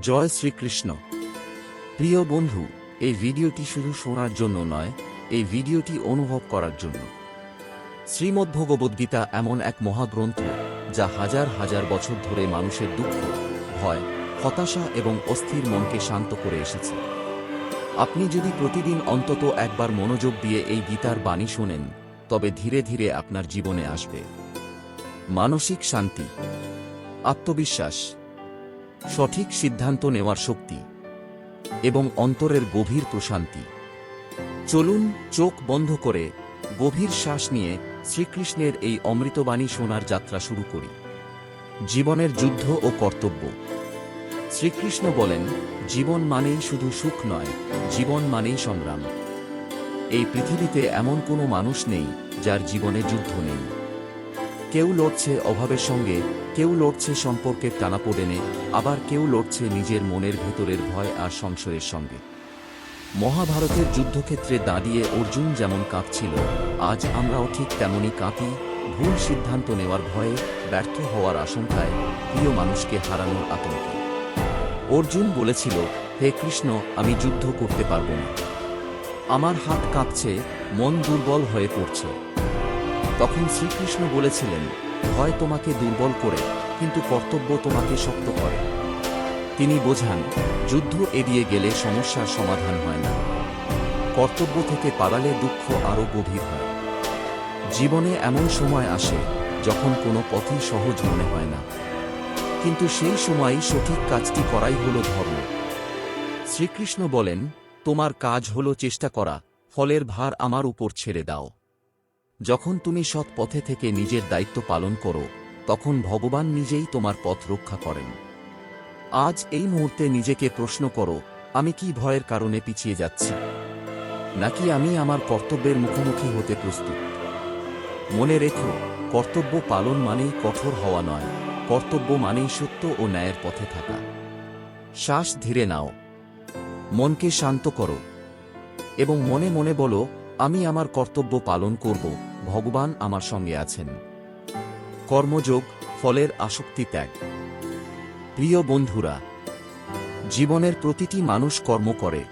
জয় শ্রীকৃষ্ণ। প্রিয় বন্ধু, এই ভিডিওটি শুধু শোনার জন্য নয়, এই ভিডিওটি অনুভব করার জন্য। শ্রীমদ্ভগবদ্গীতা এমন এক মহাগ্রন্থ যা হাজার হাজার বছর ধরে মানুষের দুঃখ, ভয়, হতাশা এবং অস্থির মনকে শান্ত করে এসেছে। আপনি যদি প্রতিদিন অন্তত একবার মনোযোগ দিয়ে এই গীতার বাণী শোনেন, তবে ধীরে ধীরে আপনার জীবনে আসবে। মানসিক শান্তি, আত্মবিশ্বাস সঠিক সিদ্ধান্ত নেওয়ার শক্তি এবং অন্তরের গভীর প্রশান্তি। চলুন চোখ বন্ধ করে গভীর শ্বাস নিয়ে শ্রীকৃষ্ণের এই অমৃতবাণী শোনার যাত্রা শুরু করি। জীবনের যুদ্ধ ও কর্তব্য। শ্রীকৃষ্ণ বলেন, জীবন মানেই শুধু সুখ নয়, জীবন মানেই সংগ্রাম। এই পৃথিবীতে এমন কোনো মানুষ নেই যার জীবনে যুদ্ধ নেই। কেউ লড়ছে অভাবের সঙ্গে, কেউ লড়ছে সম্পর্কের টানাপোড়েনে, আবার কেউ লড়ছে নিজের মনের ভেতরের ভয় আর সংশয়ের সঙ্গে। মহাভারতের যুদ্ধক্ষেত্রে দাঁড়িয়ে অর্জুন যেমন কাঁপছিল, আজ আমরাও ঠিক তেমনই কাঁপি, ভুল সিদ্ধান্ত নেওয়ার ভয়ে ব্যর্থ হওয়ার আশঙ্কায় প্রিয় মানুষকে হারানোর আতঙ্কে। অর্জুন বলেছিল, হে কৃষ্ণ, আমি যুদ্ধ করতে পারব না। আমার হাত কাঁপছে, মন দুর্বল হয়ে পড়ছে। তখন শ্রীকৃষ্ণ বলেছিলেন, ভয় তোমাকে দুর্বল করে, কিন্তু কর্তব্য তোমাকে শক্ত করে। তিনি বোঝান, যুদ্ধ এড়িয়ে গেলে সমস্যার সমাধান হয় না। কর্তব্য থেকে পালালে দুঃখ আরও গভীর হয়। জীবনে এমন সময় আসে, যখন কোনো পথই সহজ মনে হয় না। কিন্তু সেই সময়ই সঠিক কাজটি করাই হল ধর্ম। শ্রীকৃষ্ণ বলেন, তোমার কাজ হল চেষ্টা করা, ফলের ভার আমার উপর ছেড়ে দাও। যখন তুমি সৎ পথে থেকে নিজের দায়িত্ব পালন করো, তখন ভগবান নিজেই তোমার পথ রক্ষা করেন। আজ এই মুহূর্তে নিজেকে প্রশ্ন করো, আমি কি ভয়ের কারণে পিছিয়ে যাচ্ছি? নাকি আমি আমার কর্তব্যের মুখোমুখি হতে প্রস্তুত? মনে রেখো, কর্তব্য পালন মানেই কঠোর হওয়া নয়, কর্তব্য মানেই সত্য ও ন্যায়ের পথে থাকা। শ্বাস ধীরে নাও। মনকে শান্ত করো। এবং মনে মনে বলো, আমি আমার কর্তব্য পালন করব। ভগবান আমার সঙ্গে আছেন। কর্মযোগ, ফলের আসক্তি ত্যাগ। প্রিয় বন্ধুরা, জীবনের প্রতিটি মানুষ কর্ম করে।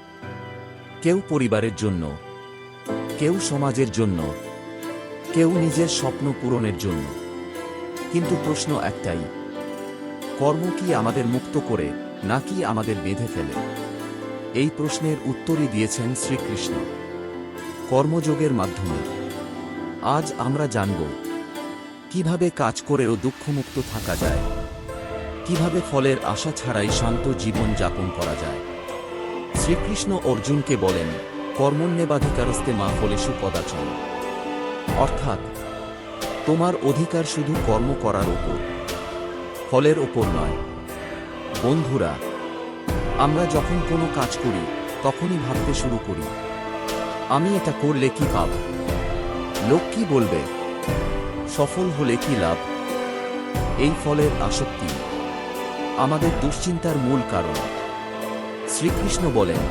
কেউ পরিবারের জন্য, কেউ সমাজের জন্য, কেউ নিজের স্বপ্ন পূরণের জন্য। কিন্তু প্রশ্ন একটাই, কর্ম কি আমাদের মুক্ত করে, নাকি আমাদের বেঁধে ফেলে? এই প্রশ্নের উত্তরই দিয়েছেন শ্রীকৃষ্ণ। কর্মযোগের মাধ্যমে। আজ আমরা জানব কীভাবে কাজ করেও দুঃখমুক্ত থাকা যায়। কীভাবে ফলের আশা ছাড়াই শান্ত জীবন যাপন করা যায়। শ্রীকৃষ্ণ অর্জুনকে বলেন কর্মণ্যবাধিকারস্তে মা ফলেশু পদাচন অর্থাৎ, তোমার অধিকার শুধু কর্ম করার ওপর, ফলের ওপর নয়। বন্ধুরা, আমরা যখন কোনো কাজ করি, তখনই ভাবতে শুরু করি, আমি এটা করলে কি পাব? লোক কি বলবে? সফল হলে কি লাভ? এই ফলের আসক্তি আমাদের দুশ্চিন্তার মূল কারণ। শ্রীকৃষ্ণ বলেন,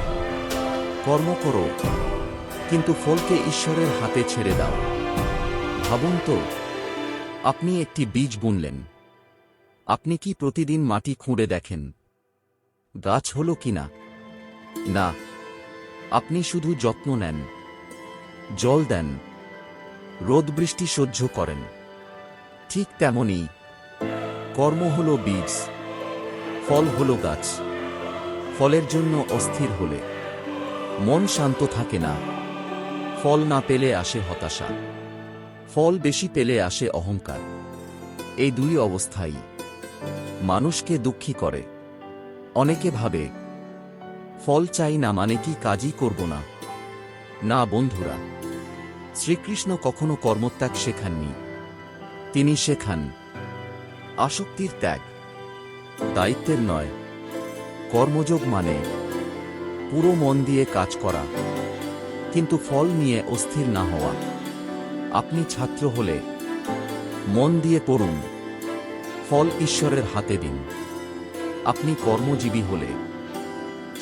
কর্ম করো, কিন্তু ফলকে ঈশ্বরের হাতে ছেড়ে দাও। ভাবুন তো, আপনি একটি বীজ বুনলেন। আপনি কি প্রতিদিন মাটি খুঁড়ে দেখেন? গাছ হলো কিনা না, আপনি শুধু যত্ন নেন, জল দেন। রোদ বৃষ্টি সহ্য করেন। ঠিক তেমনি কর্ম হল বীজ, ফল হল গাছ, ফলের জন্য অস্থির হলে। মন শান্ত থাকে না, ফল না পেলে আসে হতাশা, ফল বেশি পেলে আসে অহংকার। এই দুই অবস্থাই মানুষকে দুঃখী করে। অনেকে ভাবে, ফল চাই না মানে কি কাজই করব না। না, বন্ধুরা শ্রীকৃষ্ণ কখনো কর্মত্যাগ শেখাননি। তিনি শেখান, আসক্তির ত্যাগ, দায়িত্বের নয়, কর্মযোগ মানে পুরো মন দিয়ে কাজ করা, কিন্তু ফল নিয়ে অস্থির না হওয়া। আপনি ছাত্র হলে মন দিয়ে পড়ুন, ফল ঈশ্বরের হাতে দিন। আপনি কর্মজীবী হলে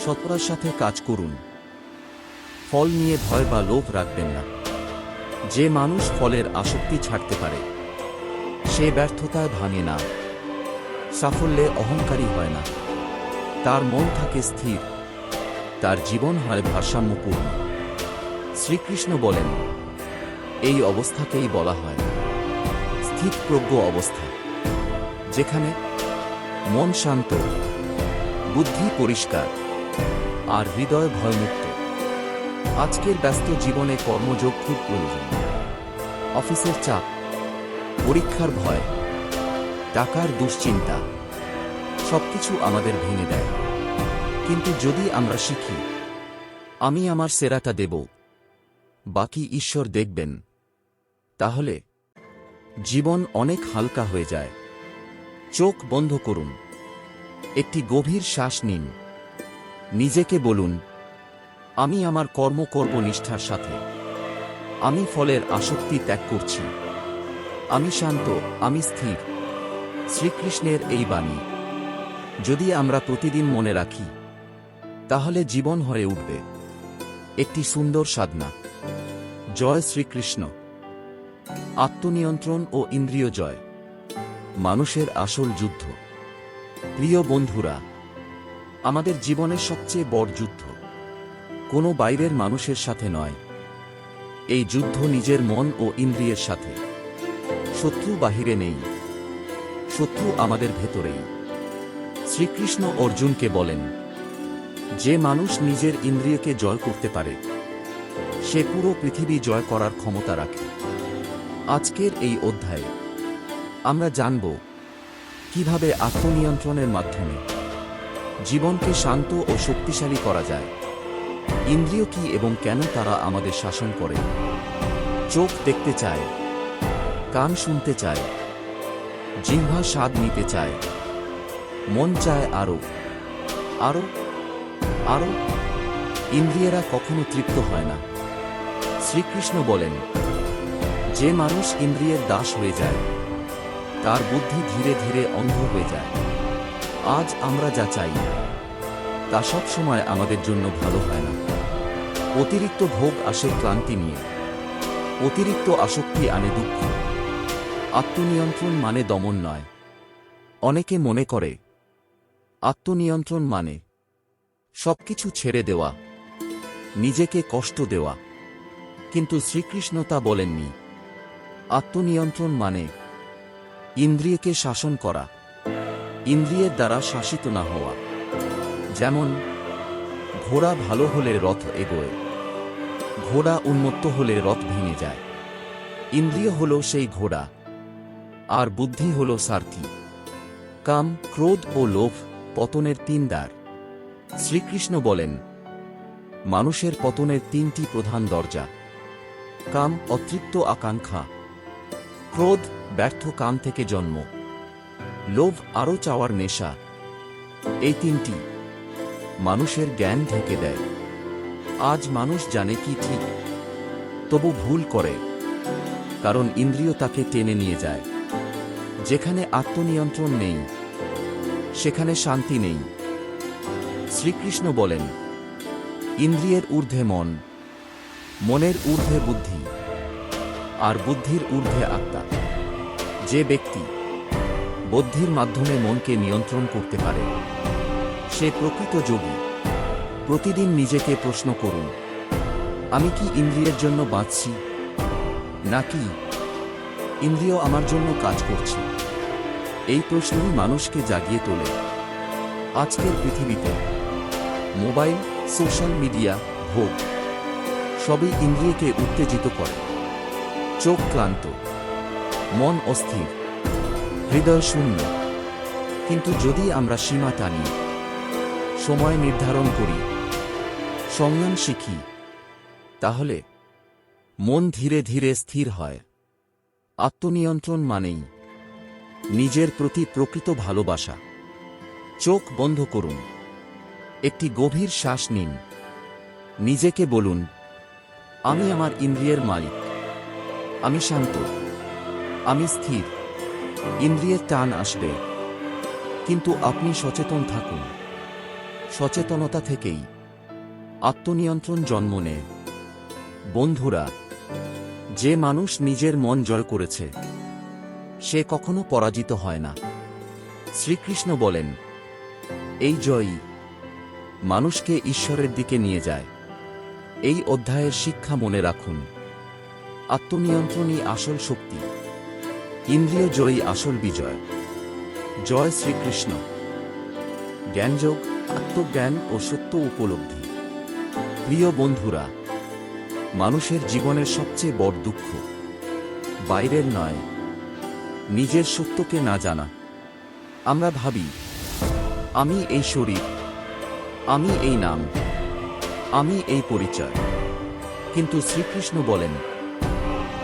সততার সাথে কাজ করুন। ফল নিয়ে ভয় বা লোভ রাখবেন না। যে মানুষ ফলের আসক্তি ছাড়তে পারে, সে ব্যর্থতায় ভাঙে না, সাফল্যে অহংকারী হয় না। তার মন থাকে স্থির, তার জীবন হয় ভারসাম্যপূর্ণ। শ্রীকৃষ্ণ বলেন, এই অবস্থাকেই বলা হয় স্থিতপ্রজ্ঞ অবস্থা, যেখানে মন শান্ত, বুদ্ধি পরিষ্কার, আর হৃদয় ভয়মুক্ত। আজকের ব্যস্ত জীবনে কর্মযোগ খুব প্রয়োজন। অফিসের চাপ, পরীক্ষার ভয়, টাকার দুশ্চিন্তা, সবকিছু আমাদের ভেঙে দেয়। কিন্তু যদি আমরা শিখি, আমি আমার সেরাটা দেব, বাকি ঈশ্বর দেখবেন, তাহলে জীবন অনেক হালকা হয়ে যায়। চোখ বন্ধ করুন, একটি গভীর শ্বাস নিন, নিজেকে বলুন আমি আমার কর্ম করব নিষ্ঠার সাথে। আমি ফলের আসক্তি ত্যাগ করছি। আমি শান্ত, আমি স্থির। শ্রীকৃষ্ণের এই বাণী। যদি আমরা প্রতিদিন মনে রাখি, তাহলে জীবন হয়ে উঠবে। একটি সুন্দর সাধনা। জয় শ্রীকৃষ্ণ। আত্মনিয়ন্ত্রণ ও ইন্দ্রিয় জয়। মানুষের আসল যুদ্ধ। প্রিয় বন্ধুরা, আমাদের জীবনের সবচেয়ে বড় যুদ্ধ কোনো বাইরের মানুষের সাথে নয়। এই যুদ্ধ নিজের মন ও ইন্দ্রিয়ের সাথে। শত্রু বাহিরে নেই। শত্রু আমাদের ভেতরেই। শ্রীকৃষ্ণ অর্জুনকে বলেন, যে মানুষ নিজের ইন্দ্রিয়কে জয় করতে পারে, সে পুরো পৃথিবী জয় করার ক্ষমতা রাখে। আজকের এই অধ্যায়ে আমরা জানব কীভাবে আত্মনিয়ন্ত্রণের মাধ্যমে জীবনকে শান্ত ও শক্তিশালী করা যায়। ইন্দ্রিয় কি এবং কেন তারা আমাদের শাসন করে? চোখ দেখতে চায়, কান শুনতে চায়, জিহ্বা স্বাদ নিতে চায়, মন চায় আরও। আরও? আরও? ইন্দ্রিয়েরা কখনো তৃপ্ত হয় না। শ্রীকৃষ্ণ বলেন, যে মানুষ ইন্দ্রিয়ের দাস হয়ে যায়, তার বুদ্ধি ধীরে ধীরে অন্ধ হয়ে যায়। আজ আমরা যা চাই, তা সব সময় আমাদের জন্য ভালো হয় না। অতিরিক্ত ভোগ আসে ক্লান্তি নিয়ে। অতিরিক্ত আসক্তি আনে দুঃখ। আত্মনিয়ন্ত্রণ মানে দমন নয়। অনেকে মনে করে, আত্মনিয়ন্ত্রণ মানে সবকিছু ছেড়ে দেওয়া, নিজেকে কষ্ট দেওয়া। কিন্তু শ্রীকৃষ্ণ তা বলেননি। আত্মনিয়ন্ত্রণ মানে ইন্দ্রিয়কে শাসন করা, ইন্দ্রিয়ের দ্বারা শাসিত না হওয়া। যেমন, ঘোড়া ভালো হলে রথ এগোয়। ঘোড়া উন্মত্ত হলে রথ ভেঙে যায়। ইন্দ্রিয় হল সেই ঘোড়া, আর বুদ্ধি হল সারথি। কাম, ক্রোধ ও লোভ পতনের তিন দ্বার। শ্রীকৃষ্ণ বলেন, মানুষের পতনের তিনটি প্রধান দরজা। কাম, অতৃপ্ত আকাঙ্ক্ষা। ক্রোধ, ব্যর্থ কাম থেকে জন্ম। লোভ, আরও চাওয়ার নেশা। এই তিনটি মানুষের জ্ঞান ঢেকে দেয়। আজ মানুষ জানে কি ঠিক। তবু ভুল করে, কারণ ইন্দ্রিয় তাকে টেনে নিয়ে যায়। যেখানে আত্মনিয়ন্ত্রণ নেই, সেখানে শান্তি নেই। শ্রীকৃষ্ণ বলেন, ইন্দ্রিয়ের ঊর্ধ্বে মন, মনের ঊর্ধ্বে বুদ্ধি, আর বুদ্ধির ঊর্ধ্বে আত্মা। যে ব্যক্তি বুদ্ধির মাধ্যমে মনকে নিয়ন্ত্রণ করতে পারে, সে প্রকৃত যোগী। প্রতিদিন নিজেকে প্রশ্ন করুন, আমি কি ইন্দ্রিয়ের জন্য বাঁচছি? নাকি ইন্দ্রিয় আমার জন্য কাজ করছে? এই প্রশ্নই মানুষকে জাগিয়ে তোলে। আজকের পৃথিবীতে মোবাইল, সোশ্যাল মিডিয়া ভোগ সবই ইন্দ্রিয়কে উত্তেজিত করে। চোখ ক্লান্ত, মন অস্থির, হৃদয় শূন্য। কিন্তু যদি আমরা সীমা টানি, সময় নির্ধারণ করি সংগ্রাম শিখি তাহলে মন ধীরে ধীরে স্থির হয়। আত্মনিয়ন্ত্রণ মানেই নিজের প্রতি প্রকৃত ভালোবাসা। চোখ বন্ধ করুন। একটি গভীর শ্বাস নিন। নিজেকে বলুন, আমি আমার ইন্দ্রিয়ের মালিক। আমি শান্ত। আমি স্থির। ইন্দ্রিয়ের টান আসবে। কিন্তু আপনি সচেতন থাকুন। সচেতনতা থেকেই আত্মনিয়ন্ত্রণ জন্ম নেয়। বন্ধুরা, যে মানুষ নিজের মন জয় করেছে, সে কখনো পরাজিত হয় না। শ্রীকৃষ্ণ বলেন, এই জয়ই মানুষকে ঈশ্বরের দিকে নিয়ে যায়। এই অধ্যায়ের শিক্ষা মনে রাখুন। আত্মনিয়ন্ত্রণই আসল শক্তি, ইন্দ্রিয় জয়ী আসল বিজয়। জয় শ্রীকৃষ্ণ। জ্ঞানযোগ, আত্মজ্ঞান ও সত্য উপলব্ধি। প্রিয় বন্ধুরা, মানুষের জীবনের সবচেয়ে বড় দুঃখ। বাইরের নয়, নিজের সত্যকে না জানা। আমরা ভাবি, আমি এই শরীর, আমি এই নাম, আমি এই পরিচয়। কিন্তু শ্রীকৃষ্ণ বলেন,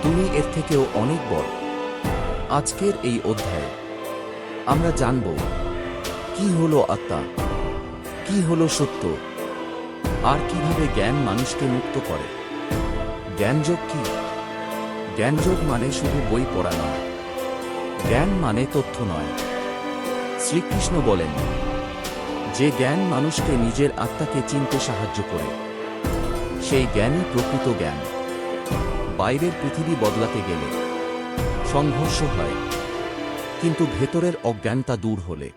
তুমি এর থেকেও অনেক বড়। আজকের এই অধ্যায় আমরা জানব, কি হলো আত্মা, কি হলো সত্য আর কীভাবে জ্ঞান মানুষকে মুক্ত করে? জ্ঞানযোগ কি? জ্ঞানযোগ মানে শুধু বই পড়া নয়। জ্ঞান মানে তথ্য নয়। শ্রীকৃষ্ণ বলেন, যে জ্ঞান মানুষকে নিজের আত্মাকে চিনতে সাহায্য করে, সেই জ্ঞানই প্রকৃত জ্ঞান। বাইরের পৃথিবী বদলাতে গেলে সংঘর্ষ হয়, কিন্তু ভেতরের অজ্ঞানতা দূর হলে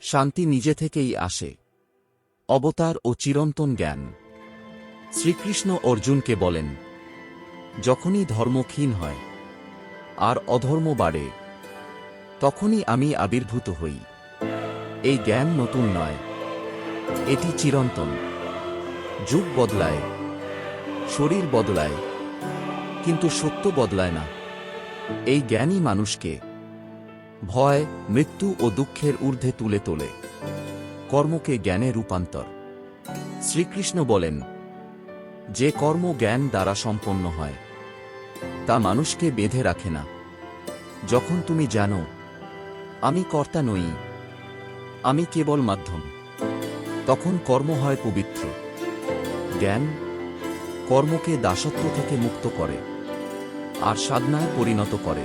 শান্তি নিজে থেকেই আসে। অবতার ও চিরন্তন জ্ঞান। শ্রীকৃষ্ণ অর্জুনকে বলেন, যখনই ধর্ম ক্ষীণ হয়, আর অধর্ম বাড়ে, তখনই আমি আবির্ভূত হই। এই জ্ঞান নতুন নয়, এটি চিরন্তন। যুগ বদলায়, শরীর বদলায়, কিন্তু সত্য বদলায় না। এই জ্ঞানই মানুষকে ভয়, মৃত্যু ও দুঃখের ঊর্ধ্বে তুলে তোলে। কর্মকে জ্ঞানে রূপান্তর। শ্রীকৃষ্ণ বলেন, যে কর্ম জ্ঞান দ্বারা সম্পন্ন হয়, তা মানুষকে বেঁধে রাখে না। যখন তুমি জানো, আমি কর্তা নই, আমি কেবল মাধ্যম, তখন কর্ম হয় পবিত্র। জ্ঞান কর্মকে দাসত্ব থেকে মুক্ত করে, আর সাধনায় পরিণত করে।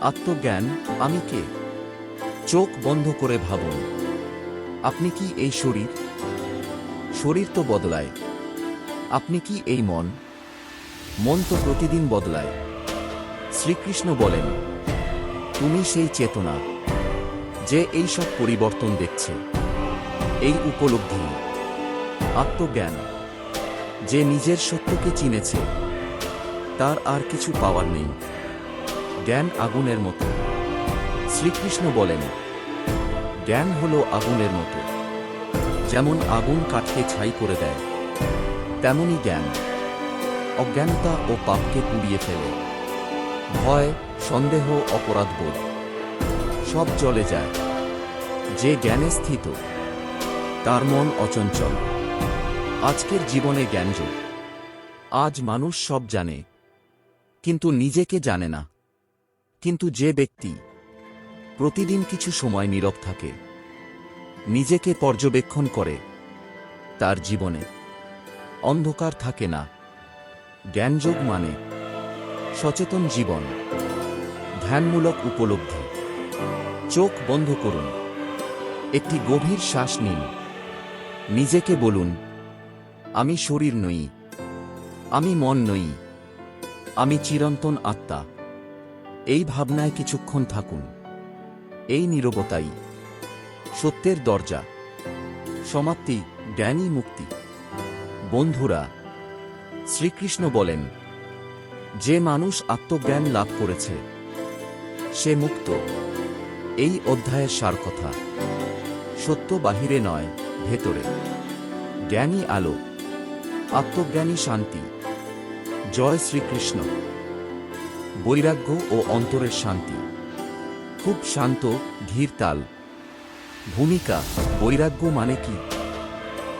আত্মজ্ঞান আমি কে? চোখ বন্ধ করে ভাবুন। আপনি কি এই শরীর? শরীর তো বদলায়। আপনি কি এই মন? মন তো প্রতিদিন বদলায়। শ্রীকৃষ্ণ বলেন, তুমি সেই চেতনা যে এই সব পরিবর্তন দেখছে, এই উপলব্ধি, আত্মজ্ঞান, যে নিজের সত্যকে চিনেছে, তার আর কিছু পাওয়ার নেই। জ্ঞান আগুনের মতো। শ্রীকৃষ্ণ বলেন জ্ঞান হল আগুনের মতো। যেমন আগুন কাঠকে ছাই করে দেয় তেমনই জ্ঞান। অজ্ঞানতা ও পাপকে পুড়িয়ে ফেলে। ভয়, সন্দেহ অপরাধবোধ সব চলে যায়। যে জ্ঞানে স্থিত, তার মন অচঞ্চল। আজকের জীবনে জ্ঞানযোগ আজ মানুষ সব জানে, কিন্তু নিজেকে জানে না। কিন্তু যে ব্যক্তি প্রতিদিন কিছু সময় নীরব থাকে। নিজেকে পর্যবেক্ষণ করে। তার জীবনে অন্ধকার থাকে না। জ্ঞানযোগ মানে সচেতন জীবন। ধ্যানমূলক উপলব্ধি। চোখ বন্ধ করুন। একটি গভীর শ্বাস নিন। নিজেকে বলুন, আমি শরীর নই। আমি মন নই। আমি চিরন্তন আত্মা। এই ভাবনায় কিছুক্ষণ থাকুন। এই নীরবতাই। সত্যের দরজা। সমাপ্তি জ্ঞানী মুক্তি। বন্ধুরা, শ্রীকৃষ্ণ বলেন, যে মানুষ আত্মজ্ঞান লাভ করেছে, সে মুক্ত। এই অধ্যায়ের সার কথা। সত্য বাহিরে নয়, ভেতরে। জ্ঞানী আলো, আত্মজ্ঞানী শান্তি। জয় শ্রীকৃষ্ণ। বৈরাগ্য ও অন্তরের শান্তি। খুব শান্ত, ধীর তাল। ভূমিকা, বৈরাগ্য মানে কি?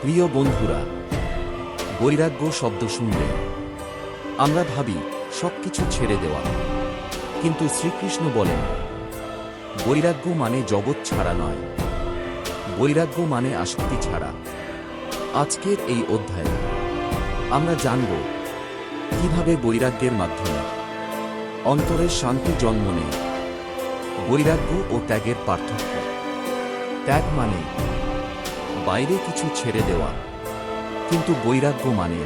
প্রিয় বন্ধুরা, বৈরাগ্য শব্দ শুনলে আমরা ভাবি সবকিছু ছেড়ে দেওয়া। কিন্তু শ্রীকৃষ্ণ বলেন, বৈরাগ্য মানে জগৎ ছাড়া নয়। বৈরাগ্য মানে আসক্তি ছাড়া। আজকের এই অধ্যায়ে আমরা জানব কীভাবে বৈরাগ্যের মাধ্যমে অন্তরের শান্তি জন্ম নেয়। বৈরাগ্য ও ত্যাগের পার্থক্য। ত্যাগ মানে বাইরে কিছু ছেড়ে দেওয়া, কিন্তু বৈরাগ্য মানে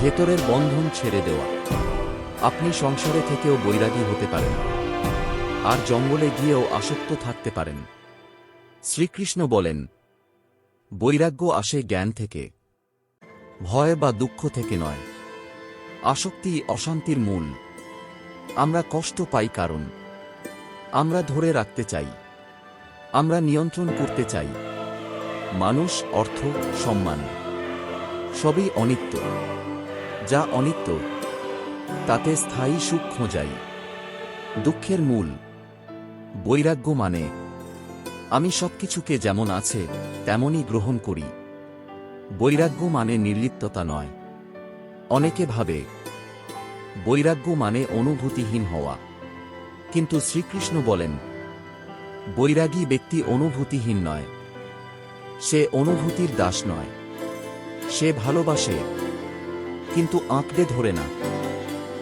ভেতরের বন্ধন ছেড়ে দেওয়া। আপনি সংসারে থেকেও বৈরাগী হতে পারেন, আর জঙ্গলে গিয়েও আসক্ত থাকতে পারেন। শ্রীকৃষ্ণ বলেন, বৈরাগ্য আসে জ্ঞান থেকে, ভয় বা দুঃখ থেকে নয়। আসক্তি অশান্তির মূল। আমরা কষ্ট পাই কারণ আমরা ধরে রাখতে চাই। আমরা নিয়ন্ত্রণ করতে চাই। মানুষ, অর্থ, সম্মান সবই অনিত্য। যা অনিত্য, তাতে স্থায়ী সুখ খোঁজাই। দুঃখের মূল, বৈরাগ্য মানে আমি সবকিছুকে যেমন আছে, তেমনই গ্রহণ করি। বৈরাগ্য মানে নির্লিপ্ততা নয়। অনেকে ভাবে, বৈরাগ্য মানে অনুভূতিহীন হওয়া। কিন্তু শ্রীকৃষ্ণ বলেন, বৈরাগী ব্যক্তি অনুভূতিহীন নয়। সে অনুভূতির দাস নয়। সে ভালোবাসে, কিন্তু আঁকড়ে ধরে না।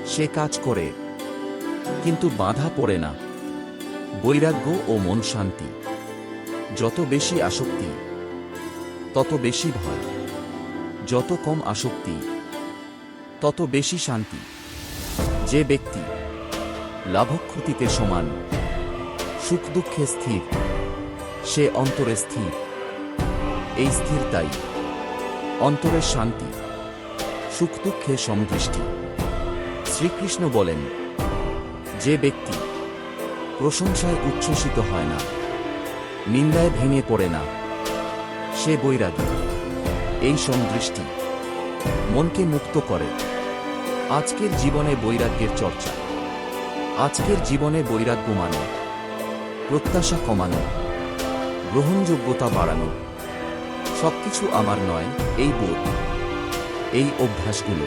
সে কাজ করে, কিন্তু বাধা পড়ে না। বৈরাগ্য ও মন শান্তি। যত বেশি আসক্তি, তত বেশি ভয়। যত কম আসক্তি, তত বেশি শান্তি। যে ব্যক্তি লাভক্ষতিতে সমান। সুখ দুঃখে স্থির। সে অন্তরে স্থির। এই স্থিরতাই অন্তরের শান্তি, সুখ দুঃখে সমদৃষ্টি। শ্রীকৃষ্ণ বলেন, যে ব্যক্তি প্রশংসায় উচ্ছ্বসিত হয় না, নিন্দায় ভেঙে পড়ে না, সে বৈরাগী। এই সমদৃষ্টি মনকে মুক্ত করে। আজকের জীবনে বৈরাগ্যের চর্চা। আজকের জীবনে বৈরাগ্য মানে প্রত্যাশা কমানো, গ্রহণযোগ্যতা বাড়ানো। সবকিছু আমার নয়, এই বোধ, এই অভ্যাসগুলো।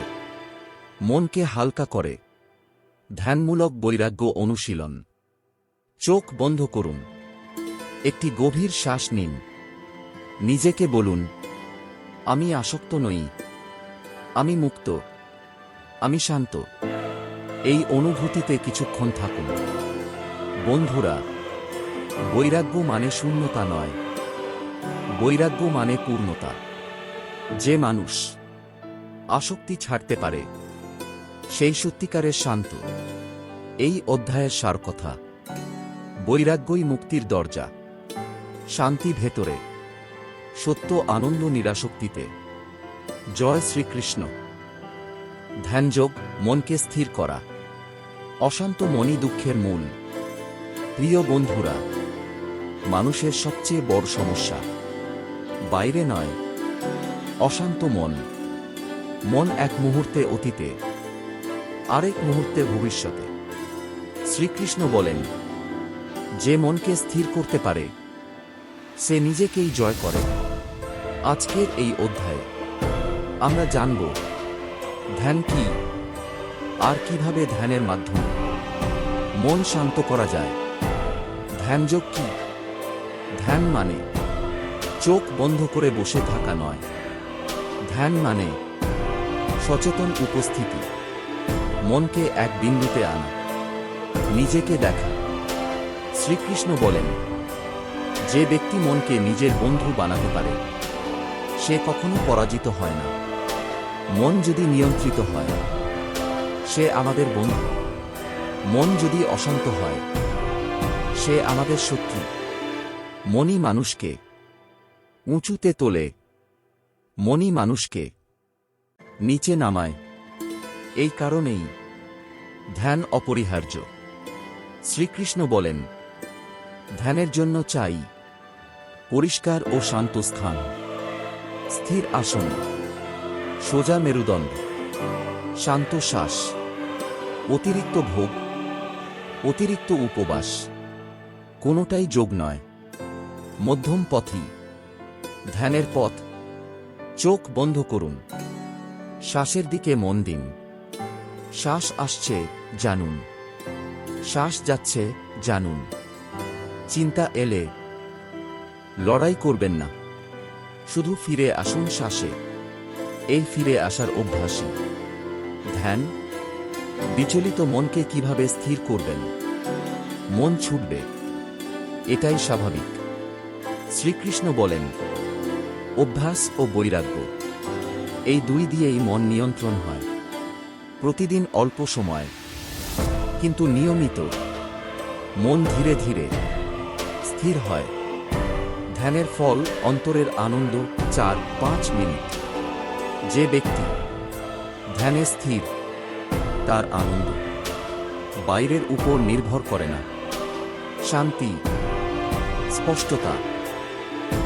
মনকে হালকা করে, ধ্যানমূলক বৈরাগ্য অনুশীলন। চোখ বন্ধ করুন, একটি গভীর শ্বাস নিন। নিজেকে বলুন, আমি আসক্ত নই, আমি মুক্ত, আমি শান্ত। এই অনুভূতিতে কিছুক্ষণ থাকুন। বন্ধুরা, বৈরাগ্য মানে শূন্যতা নয়। বৈরাগ্য মানে পূর্ণতা। যে মানুষ আসক্তি ছাড়তে পারে, সেই সত্যিকারের শান্ত। এই অধ্যায়ের সার কথা। বৈরাগ্যই মুক্তির দরজা। শান্তি ভেতরে। সত্য আনন্দ নিরাসক্তিতে জয় শ্রীকৃষ্ণ। ধ্যানযোগ, মনকে স্থির করা। অশান্ত মনি দুঃখের মূল। প্রিয় বন্ধুরা, মানুষের সবচেয়ে বড় সমস্যা। বাইরে নয়, অশান্ত মন। মন এক মুহূর্তে অতীতে, আরেক মুহূর্তে ভবিষ্যতে। শ্রীকৃষ্ণ বলেন, যে মনকে স্থির করতে পারে, সে নিজেকেই জয় করে। আজকের এই অধ্যায়ে আমরা জানব ধ্যান কি? আর কীভাবে ধ্যানের মাধ্যমে? মন শান্ত করা যায়। ধ্যানযোগ কি? ধ্যান মানে চোখ বন্ধ করে বসে থাকা নয়। ধ্যান মানে সচেতন উপস্থিতি। মনকে এক বিন্দুতে আনা। নিজেকে দেখা। শ্রীকৃষ্ণ বলেন, যে ব্যক্তি মনকে নিজের বন্ধু বানাতে পারে, সে কখনো পরাজিত হয় না। মন যদি নিয়ন্ত্রিত হয়, সে আমাদের বন্ধু। মন যদি অশান্ত হয়, সে আমাদের শত্রু। মনই মানুষকে উঁচুতে তোলে, মনই মানুষকে নিচে নামায়। এই কারণেই ধ্যান অপরিহার্য। শ্রীকৃষ্ণ বলেন, ধ্যানের জন্য চাই পরিষ্কার ও শান্ত স্থান, স্থির আসন। সোজা মেরুদণ্ড। শান্ত শ্বাস। অতিরিক্ত ভোগ। অতিরিক্ত উপবাস। কোনোটাই যোগ নয়। মধ্যম পথই। ধ্যানের পথ। চোখ বন্ধ করুন। শ্বাসের দিকে মন দিন। শ্বাস আসছে, জানুন। শ্বাস যাচ্ছে, জানুন। চিন্তা এলে। লড়াই করবেন না। শুধু ফিরে আসুন শ্বাসে। এই ফিরে আসার অভ্যাসই। ধ্যান, বিচলিত মনকে কীভাবে স্থির করবেন? মন ছুটবে, এটাই স্বাভাবিক। শ্রীকৃষ্ণ বলেন, অভ্যাস ও বৈরাগ্য, এই দুই দিয়েই মন নিয়ন্ত্রণ হয়। প্রতিদিন অল্প সময়, কিন্তু নিয়মিত। মন ধীরে ধীরে, স্থির হয়। ধ্যানের ফল অন্তরের আনন্দ চার পাঁচ মিনিট। যে ব্যক্তি ধ্যানে স্থির, তার আনন্দ বাইরের উপর নির্ভর করে না। শান্তি, স্পষ্টতা,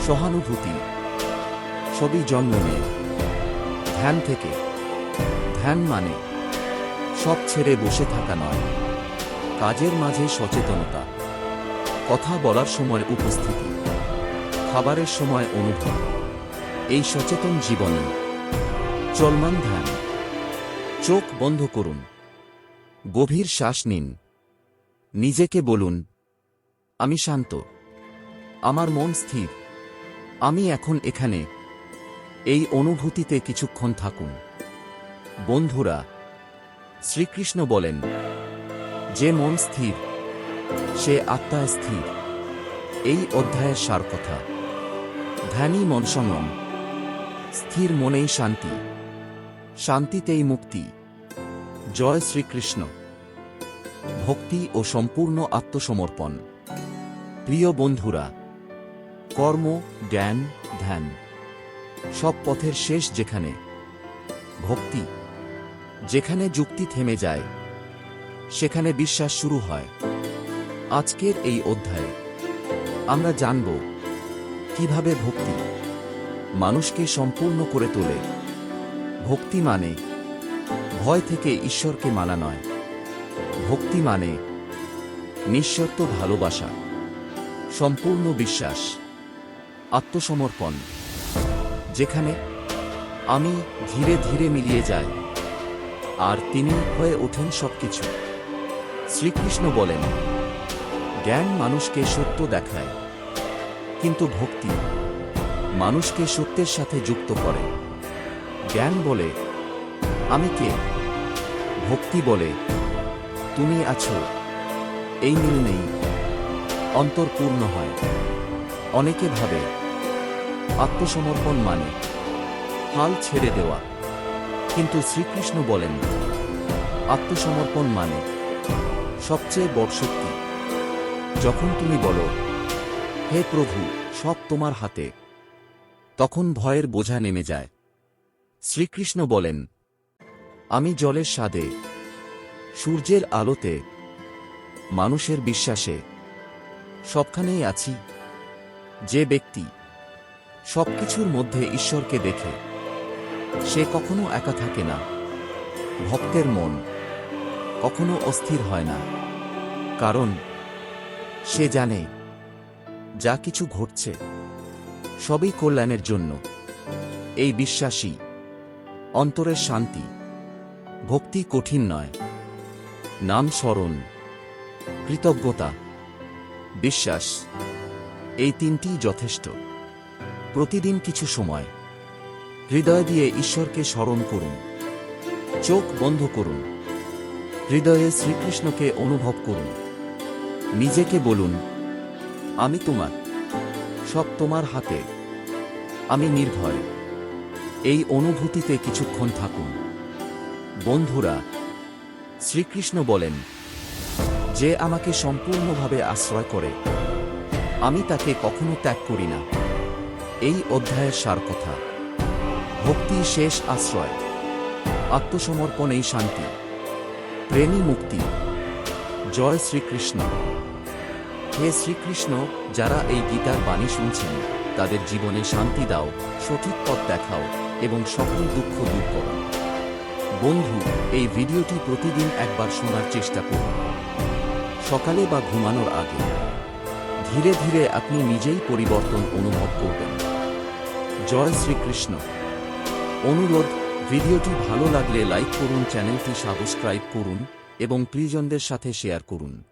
সহানুভূতি সবই জন্ম নেয়। ধ্যান থেকে, ধ্যান মানে সব ছেড়ে বসে থাকা নয়, কাজের মাঝে সচেতনতা, কথা বলার সময় উপস্থিতি, খাবারের সময় অনুভব, এই সচেতন জীবনে চলমান ধ্যান। চোখ বন্ধ করুন। গভীর শ্বাস নিন। নিজেকে বলুন, আমি শান্ত। আমার মন স্থির। আমি এখন এখানে। এই অনুভূতিতে কিছুক্ষণ থাকুন। বন্ধুরা, শ্রীকৃষ্ণ বলেন, যে মন স্থির, সে আত্মা স্থির। এই অধ্যায়ের সার কথা ধ্যানই মন স্থির মনেই শান্তি। শান্তিতেই মুক্তি। জয় শ্রীকৃষ্ণ। ভক্তি ও সম্পূর্ণ আত্মসমর্পণ। প্রিয় বন্ধুরা, কর্ম, জ্ঞান, ধ্যান, সব পথের শেষ যেখানে। ভক্তি, যেখানে যুক্তি থেমে যায়, সেখানে বিশ্বাস শুরু হয়। আজকের এই অধ্যায়ে আমরা জানব কীভাবে ভক্তি মানুষকে সম্পূর্ণ করে তোলে। ভক্তি মানে ভয় থেকে ঈশ্বরকে মানা নয়। ভক্তি মানে নিঃশর্ত ভালোবাসা, সম্পূর্ণ বিশ্বাস, আত্মসমর্পণ, যেখানে আমি ধীরে ধীরে মিলিয়ে যাই আর তিনি হয়ে ওঠেন সবকিছু। শ্রীকৃষ্ণ বলেন, জ্ঞান মানুষকে সত্য দেখায়, কিন্তু ভক্তি মানুষকে সত্যের সাথে যুক্ত করে। জ্ঞান বলে, আমি কে? ভক্তি বলে, তুমি আছো। এই মিল নেই। অন্তর পূর্ণ হয়। অনেকে ভাবে, আত্মসমর্পণ মানে হাল ছেড়ে দেওয়া। কিন্তু শ্রীকৃষ্ণ বলেন, আত্মসমর্পণ মানে সবচেয়ে বড় শক্তি। যখন তুমি বলো, হে প্রভু, সব তোমার হাতে। তখন ভয়ের বোঝা নেমে যায়। শ্রীকৃষ্ণ বলেন, আমি জলের স্বাদে, সূর্যের আলোতে, মানুষের বিশ্বাসে, সবখানেই আছি। যে ব্যক্তি সবকিছুর মধ্যে ঈশ্বরকে দেখে, সে কখনো একা থাকে না। ভক্তের মন কখনো অস্থির হয় না। কারণ সে জানে, যা কিছু ঘটছে, সবই কল্যাণের জন্য। এই বিশ্বাসী অন্তরের শান্তি। ভক্তি কঠিন নয়। নাম স্মরণ। কৃতজ্ঞতা। বিশ্বাস। এই তিনটি যথেষ্ট। প্রতিদিন কিছু সময়। হৃদয় দিয়ে ঈশ্বরকে স্মরণ করুন। চোখ বন্ধ করুন। হৃদয়ে শ্রীকৃষ্ণকে অনুভব করুন। নিজেকে বলুন, আমি তোমার। সব তোমার হাতে। আমি নির্ভয়। এই অনুভূতিতে কিছুক্ষণ থাকুন। বন্ধুরা, শ্রীকৃষ্ণ বলেন, যে আমাকে সম্পূর্ণভাবে আশ্রয় করে, আমি তাকে কখনো ত্যাগ করি না। এই অধ্যায়ের সার কথা। ভক্তি শেষ আশ্রয়। আত্মসমর্পণেই শান্তি। প্রেমী মুক্তি। জয় শ্রীকৃষ্ণ। হে শ্রীকৃষ্ণ, যারা এই গীতার বাণী শুনছেন, তাদের জীবনে শান্তি দাও, সঠিক পথ দেখাও। এবং সকল দুঃখ দূর করো। বন্ধু, এই ভিডিওটি প্রতিদিন একবার শোনার চেষ্টা করুন। সকালে বা ঘুমানোর আগে, ধীরে ধীরে আপনি নিজেই পরিবর্তন অনুভব করবেন। জয় শ্রীকৃষ্ণ। অনুরোধ, ভিডিওটি ভালো লাগলে লাইক করুন, চ্যানেলটি সাবস্ক্রাইব করুন এবং প্রিয়জনদের সাথে শেয়ার করুন।